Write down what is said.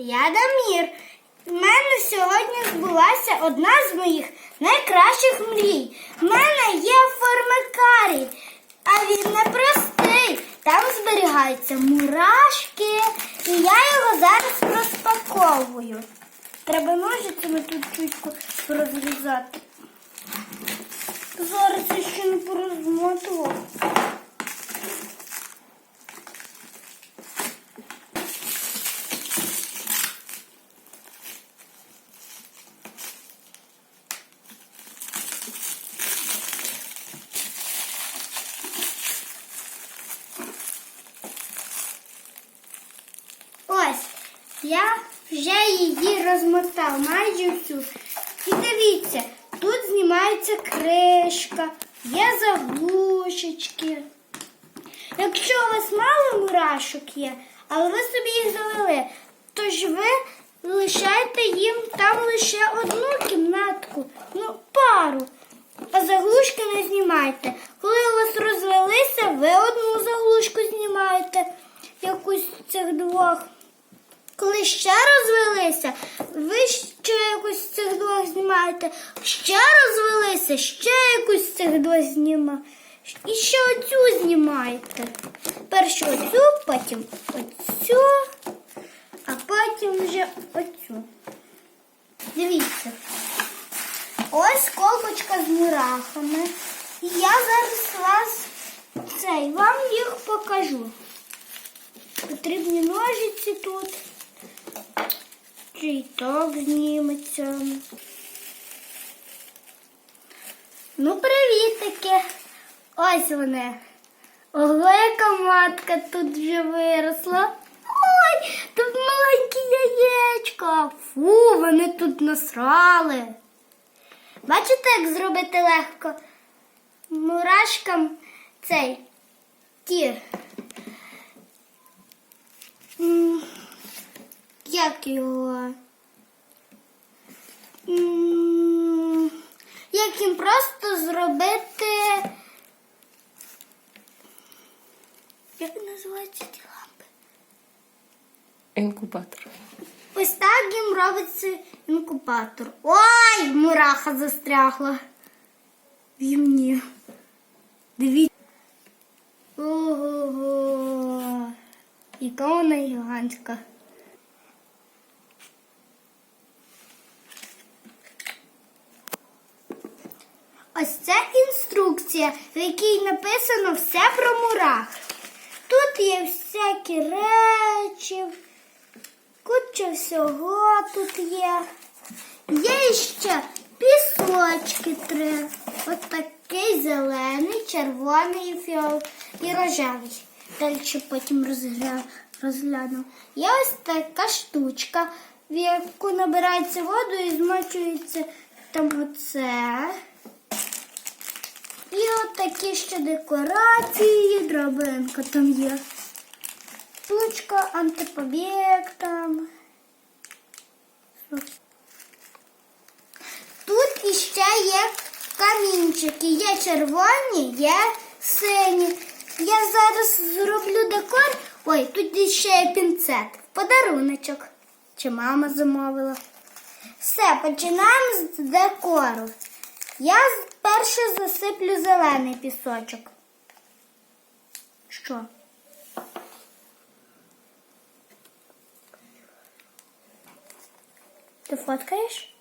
Я Дамір. У мене сьогодні збулася одна з моїх найкращих мрій. У мене є формикарій, а він непростий. Там зберігаються мурашки, і я його зараз розпаковую. Треба ножицями тут чутку розрізати. Зараз я ще не порозмотував. Ось, я вже її розмотав майже всю. І дивіться, тут знімається кришка, є заглушечки. Якщо у вас мало мурашок є, але ви собі їх завели, то ж ви лишайте їм там лише одну кімнатку, ну, пару. А заглушки не знімайте. Коли у вас розвелися, ви одну заглушку знімаєте, якусь цих двох. Коли ще розвелися, ви ще якусь з двох знімаєте, ще розвелися, ще якусь з двох знімаєте. І ще оцю знімаєте. Першу оцю, потім оцю, а потім вже оцю. Дивіться. Ось колбочка з мурахами. І я зараз вас цей вам їх покажу. Потрібні ножиці тут. Чи й так зніметься. Ну, привітики. Ось вони. Яка матка тут вже виросла. Ой, тут маленькі яєчка. Фу, вони тут насрали. Бачите, як зробити легко? Мурашкам цей ті. Як його? Як їм просто зробити. Як називаються ті лампи? Інкубатор. Ось так їм робиться інкубатор. Ой, мураха застрягла. В гімні. Дивіться. Ого. Яка вона гігантська. Ось це інструкція, в якій написано все про мурах. Тут є всякі речі, куча всього тут є. Є ще пісочки три. От такий зелений, червоний, фіол і рожевий. Далі потім розгля... розгляну. Є ось така штучка, в яку набирається воду і змочується там оце. І от такі ще декорації, драбинка там є. Штучка, антипобіг там. Тут іще є камінчики. Є червоні, є сині. Я зараз зроблю декор. Ой, тут ще є пінцет. Подаруночок. Чи мама замовила. Все, починаємо з декору. Я перше засиплю зелений пісочок. Що? Ти фоткаєш?